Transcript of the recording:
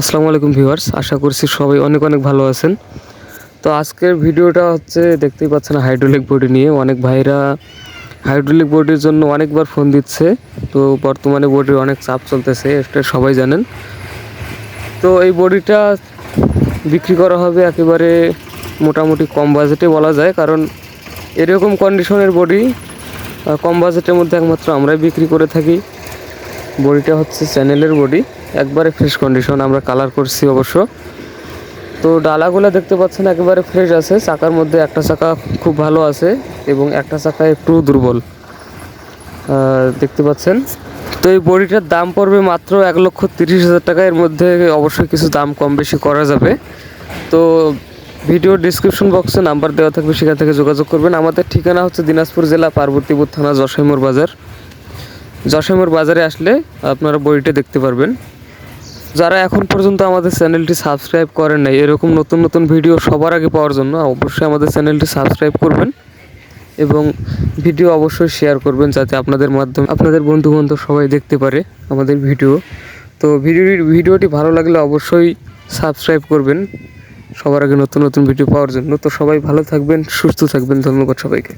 আসসালামু আলাইকুম ভিউয়ার্স, আশা করছি সবাই অনেক অনেক ভালো আছেন। তো আজকের ভিডিওটা হচ্ছে, দেখতেই পাচ্ছেন হাইড্রোলিক বডি নিয়ে। অনেক ভাইরা হাইড্রোলিক বডির জন্য অনেকবার ফোন দিচ্ছে। তো বর্তমানে বডির অনেক চাপ চলতেছে, এটা সবাই জানেন। তো এই বডিটা বিক্রি করা হবে একেবারে মোটামুটি কম বাজেটে বলা যায়। কারণ এরকম কন্ডিশনের বডি কম বাজেটের মধ্যে একমাত্র আমরাই বিক্রি করে থাকি। বডিটা হচ্ছে চ্যানেলের বডি একবারে ফ্রেশ কন্ডিশন আমরা কালার করছি অবশ্য। তো ডালাগুলো দেখতে পাচ্ছেন, একেবারে ফ্রেশ আছে। চাকার মধ্যে একটা চাকা খুব ভালো আছে এবং একটা চাকা একটু দুর্বল। দেখতে পাচ্ছেন। তো এই বডিটার দাম পড়বে মাত্র এক লক্ষ তিরিশ হাজার টাকা। এর মধ্যে অবশ্যই কিছু দাম কম বেশি করা যাবে। তো ভিডিও ডিসক্রিপশন বক্সে নাম্বার দেওয়া থাকবে, সেখান থেকে যোগাযোগ করবেন। আমাদের ঠিকানা হচ্ছে দিনাজপুর জেলা পার্বতীপুর থানা জশাইমোর বাজার। জশাইমোর বাজারে আসলে আপনারা বড়িটা দেখতে পারবেন। যারা এখন পর্যন্ত আমাদের চ্যানেলটি সাবস্ক্রাইব করেন নাই, এরকম নতুন নতুন ভিডিও সবার আগে পাওয়ার জন্য অবশ্যই আমাদের চ্যানেলটি সাবস্ক্রাইব করবেন এবং ভিডিও অবশ্যই শেয়ার করবেন যাতে আপনাদের মাধ্যমে আপনাদের বন্ধু বান্ধব সবাই দেখতে পারে আমাদের ভিডিও। তো ভিডিওটি ভিডিওটি ভালো লাগলে অবশ্যই সাবস্ক্রাইব করবেন, সবার আগে নতুন নতুন ভিডিও পাওয়ার জন্য। তো সবাই ভালো থাকবেন, সুস্থ থাকবেন, ধন্যবাদ সবাইকে।